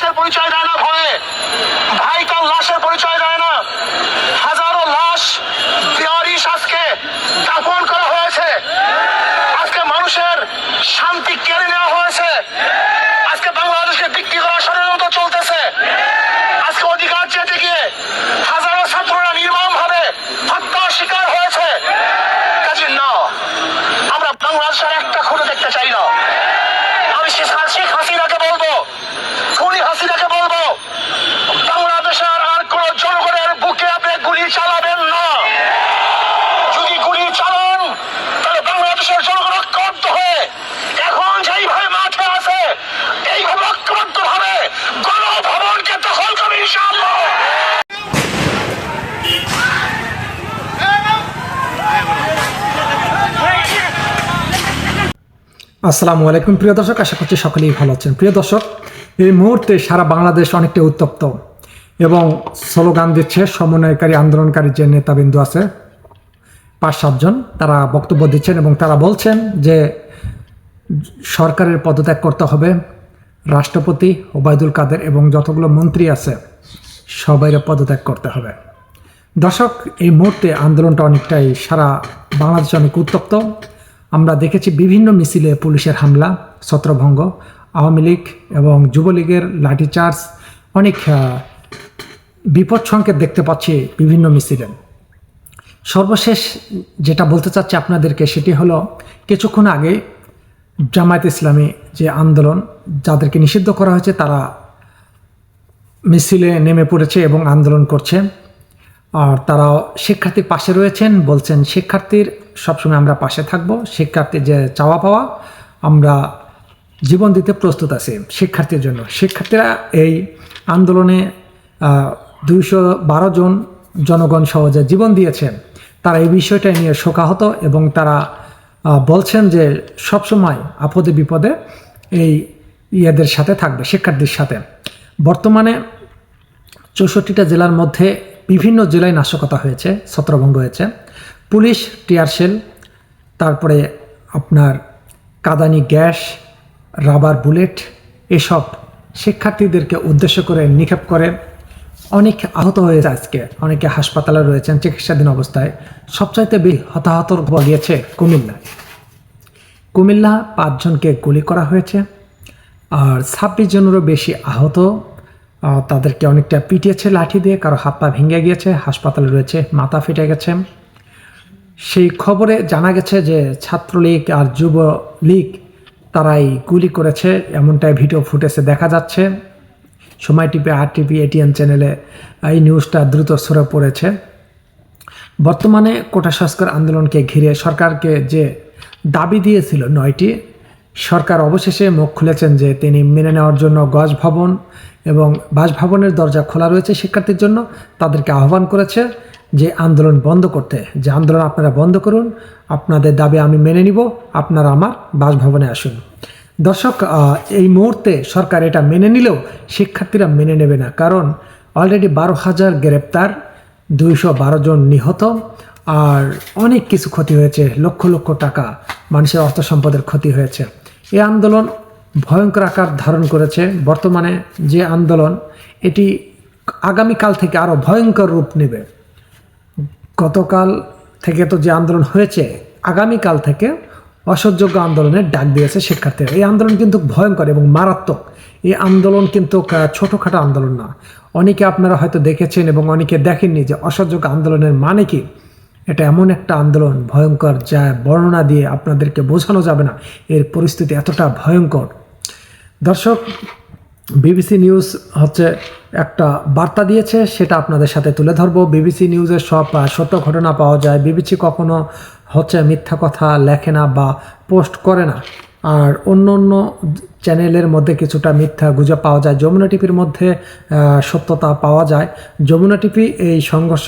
লাশের পরিচয় দেয় না ভয়ে। ভাই তার লাশের পরিচয় দেয় না। হাজারো লাশ বেয়ারিশ আজকে দাফন করা হয়েছে। আজকে মানুষের শান্তি কেড়ে নেওয়া হয়েছে। আজকে বাংলাদেশকে বিক্রি করার ষড়যন্ত্র চলতেছে। আজকে অধিকার চেতে গিয়ে হাজারো ছাত্ররা নির্মম ভাবে হত্যার শিকার হয়েছে। কাজে, না। আমরা বাংলাদেশের একটা খুঁড়ে দেখতে চাই না। আমি শেখ হাসিনাকে আসসালামু আলাইকুম। প্রিয় দর্শক, আশা করছি সকলেই ভালো আছেন। প্রিয় দর্শক, এই মুহূর্তে সারা বাংলাদেশ অনেকটা উত্তপ্ত এবং স্লোগান দিচ্ছে সমন্বয়কারী, আন্দোলনকারী যে নেতাবিন্দু আছে, পাঁচ সাতজন তারা বক্তব্য দিচ্ছেন এবং তারা বলছেন যে সরকারের পদত্যাগ করতে হবে। রাষ্ট্রপতি ওবায়দুল কাদের এবং যতগুলো মন্ত্রী আছে, সবাইরে পদত্যাগ করতে হবে। দর্শক, এই মুহূর্তে আন্দোলনটা অনেকটাই সারা বাংলাদেশে অনেক উত্তপ্ত। আমরা দেখেছি বিভিন্ন মিছিলে পুলিশের হামলা, ছত্রভঙ্গ, আওয়ামী লীগ এবং যুবলীগের লাঠিচার্জ, অনেক বিপদ সংকেত দেখতে পাচ্ছি বিভিন্ন মিছিলে। সর্বশেষ যেটা বলতে চাচ্ছি আপনাদেরকে সেটি হলো, কিছুক্ষণ আগে জামায়াত ইসলামী যে আন্দোলন যাদেরকে নিষিদ্ধ করা হয়েছে, তারা মিছিলে নেমে পড়েছে এবং আন্দোলন করছে। আর তারা শিক্ষার্থীর পাশে রয়েছেন, বলছেন, শিক্ষার্থীর, সবসময় আমরা পাশে থাকব। শিক্ষার্থীর যে চাওয়া পাওয়া, আমরা জীবন দিতে প্রস্তুত আছি শিক্ষার্থীর জন্য। শিক্ষার্থীরা এই আন্দোলনে দুইশো বারো জন জনগণ সহজে জীবন দিয়েছেন। তারা এই বিষয়টা নিয়ে শোকাহত এবং তারা বলছেন যে সবসময় আপদে বিপদে এই ইয়েদের সাথে থাকবে, শিক্ষার্থীর সাথে। বর্তমানে চৌষট্টিটা জেলার মধ্যে বিভিন্ন জেলায় নাশকতা হয়েছে ছত্রভঙ্গ হয়েছে। পুলিশ টিয়ারশেল তারপরে আপনার কাদানি গ্যাস রাবার বুলেট এসব শিক্ষার্থীদেরকে উদ্দেশ্য করে নিক্ষেপ করে। অনেক আহত হয়েছে আজকে অনেকে হাসপাতালে রয়েছেন চিকিৎসাধীন অবস্থায়। সবচাইতে হতাহত গিয়েছে কুমিল্লায় কুমিল্লা পাঁচজনকে গুলি করা হয়েছে আর ছাব্বিশ জনেরও বেশি আহত। আহ, তাদেরকে অনেকটা পিটিয়েছে, লাঠি দিয়ে, কারও হাত পা ভেঙে গিয়েছে, হাসপাতালে রয়েছে, মাথা ফেটে গেছে। সেই খবরে জানা গেছে যে ছাত্রলীগ আর যুব লীগ তারাই গুলি করেছে, এমনটাই ভিডিও ফুটেজে দেখা যাচ্ছে। সময় টিপি আর টিভি এটিএন চ্যানেলে এই নিউজটা দ্রুত সরে পড়েছে। বর্তমানে কোটা সংস্কার আন্দোলনকে ঘিরে সরকারকে যে দাবি দিয়েছিল নয়টি সরকার অবশেষে মুখ খুলেছেন যে তিনি মেনে নেওয়ার জন্য গজ ভবন এবং বাসভবনের দরজা খোলা রয়েছে শিক্ষার্থীর জন্য। তাদেরকে আহ্বান করেছে যে আন্দোলন বন্ধ করতে। যে আন্দোলন আপনারা বন্ধ করুন, আপনাদের দাবি আমি মেনে নিব, আপনারা আমার বাসভবনে আসুন। দর্শক এই মুহূর্তে সরকার এটা মেনে নিলেও শিক্ষার্থীরা মেনে নেবে না, কারণ অলরেডি বারো হাজার গ্রেপ্তার, দুইশো বারো জন নিহত, আর অনেক কিছু ক্ষতি হয়েছে, লক্ষ লক্ষ টাকা মানুষের অর্থ সম্পদের ক্ষতি হয়েছে। এই আন্দোলন ভয়ঙ্কর আকার ধারণ করেছে। বর্তমানে যে আন্দোলন, এটি আগামীকাল থেকে আরও ভয়ঙ্কর রূপ নেবে। গতকাল থেকে তো যে আন্দোলন হয়েছে, আগামীকাল থেকে অসহযোগ্য আন্দোলনের ডাক দিয়েছে শিক্ষার্থীরা। এই আন্দোলন কিন্তু ভয়ঙ্কর এবং মারাত্মক। এই আন্দোলন কিন্তু ছোটোখাটো আন্দোলন না। অনেকে আপনারা হয়তো দেখেছেন এবং অনেকে দেখেননি যে অসহযোগ্য আন্দোলনের মানে কি? এটা এমন একটা আন্দোলন ভয়ঙ্কর যা বর্ণনা দিয়ে আপনাদেরকে বোঝানো যাবে না। এর পরিস্থিতি এতটা ভয়ঙ্কর। দর্শক বিবিসি নিউজ হচ্ছে একটা বার্তা দিয়েছে, সেটা আপনাদের সাথে তুলে ধরবো। বিবিসি নিউজের সব সত্য ঘটনা পাওয়া যায়। বিবিসি কখনো হচ্ছে মিথ্যা কথা লেখে না বা পোস্ট করে না। আর অন্য অন্য চ্যানেলের মধ্যে কিছুটা মিথ্যা গুজব পাওয়া যায়। যমুনা টিভির মধ্যে সত্যতা পাওয়া যায়। যমুনা টিভি এই সংঘর্ষ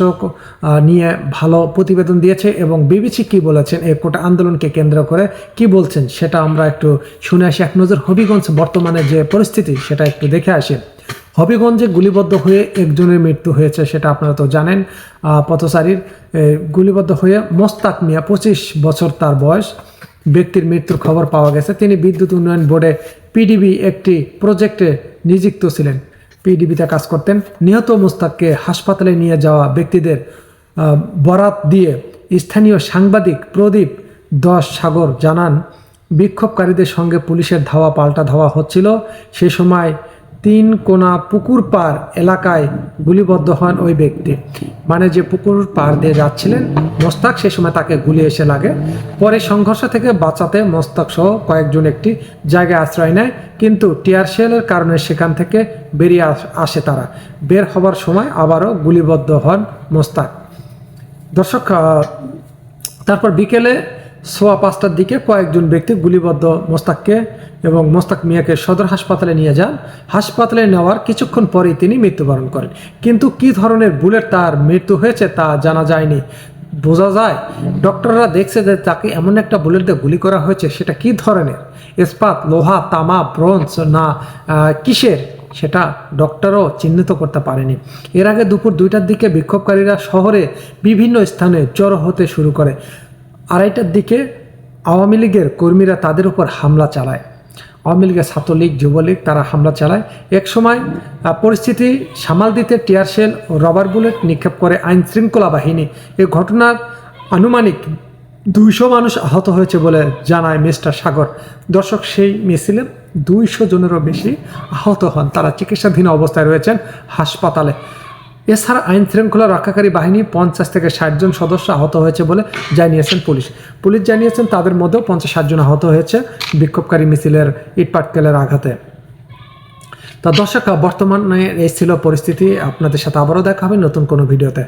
নিয়ে ভালো প্রতিবেদন দিয়েছে এবং বিবিসি কি বলেছেন এই কোটা আন্দোলনকে কেন্দ্র করে কি বলছেন সেটা আমরা একটু শুনে আসি। এক নজর হবিগঞ্জ বর্তমানে যে পরিস্থিতি, সেটা একটু দেখে আসি। হবিগঞ্জে গুলিবদ্ধ হয়ে একজনের মৃত্যু হয়েছে, সেটা আপনারা তো জানেন। পথচারীর গুলিবদ্ধ হয়ে মোস্তাক মিয়া পঁচিশ বছর তার বয়স। ব্যক্তির মৃত্যুর খবর পাওয়া গেছে। তিনি বিদ্যুৎ উন্নয়ন বোর্ডে পিডিবি একটি প্রজেক্টে নিযুক্ত ছিলেন। পিডিবিতে কাজ করতেন। নিহত মুস্তাককে হাসপাতালে নিয়ে যাওয়া ব্যক্তিদের বরাত দিয়ে স্থানীয় সাংবাদিক প্রদীপ দশ সাগর জানান, বিক্ষোভকারীদের সঙ্গে পুলিশের ধাওয়া পাল্টা ধাওয়া হচ্ছিল। সে সময় তিন কোনা পুকুর পার এলাকায় গুলিবদ্ধ হন ওই ব্যক্তি। মানে যে পুকুর পার দিয়ে যাচ্ছিলেন, মোস্তাক সে সময় তাকে গুলি এসে লাগে। পরে সংঘর্ষ থেকে বাঁচাতে মোস্তাক সহ কয়েকজন একটি জায়গায় আশ্রয় নেয়, কিন্তু টিয়ার শেলের কারণে সেখান থেকে বেরিয়ে আসে তারা। বের হবার সময় আবারও গুলিবদ্ধ হন মোস্তাক। দর্শক তারপর বিকেলে সোয়া পাঁচটার দিকে কয়েকজন ব্যক্তি গুলিবদ্ধ মোস্তাককে এবং মোস্তাক মিয়াকে সদর হাসপাতালে নিয়ে যান। হাসপাতালে নেওয়ার কিছুক্ষণ পরেই তিনি মৃত্যুবরণ করেন। কিন্তু কি ধরনের বুলেট তার মৃত্যু হয়েছে তা জানা যায়নি। বোঝা যায়, ডক্টররা দেখছে যে তাকে এমন একটা বুলেট দিয়ে গুলি করা হয়েছে, সেটা কি ধরনের? ইস্পাত, লোহা, তামা, ব্রোঞ্জ না কিসের? সেটা ডক্টরও চিহ্নিত করতে পারেনি। এর আগে দুপুর দুইটার দিকে বিক্ষোভকারীরা শহরে বিভিন্ন স্থানে জড়ো হতে শুরু করে। আড়াইটার দিকে আওয়ামী লীগের কর্মীরা তাদের উপর হামলা চালায়। আওয়ামী লীগের ছাত্রলীগ, যুবলীগ তারা হামলা চালায়। এক সময় পরিস্থিতি সামাল দিতে টিয়ারশেল ও রবার বুলেট নিক্ষেপ করে আইন শৃঙ্খলা বাহিনী। এ ঘটনার আনুমানিক দুইশো মানুষ আহত হয়েছে বলে জানায় মিস্টার সাগর। দর্শক সেই মিছিলে দুইশো জনেরও বেশি আহত হন। তারা চিকিৎসাধীন অবস্থায় রয়েছেন হাসপাতালে। এছাড়া আইন শৃঙ্খলা রক্ষাকারী বাহিনী পঞ্চাশ থেকে ষাট জন সদস্য আহত হয়েছে বলে জানিয়েছেন পুলিশ। পুলিশ জানিয়েছেন তাদের মধ্যেও পঞ্চাশ ষাট জন আহত হয়েছে বিক্ষোভকারী মিছিলের ইটপাটকেলের আঘাতে। তা দর্শক, বর্তমানে এই ছিল পরিস্থিতি। আপনাদের সাথে আবারও দেখা হবে নতুন কোনো ভিডিওতে।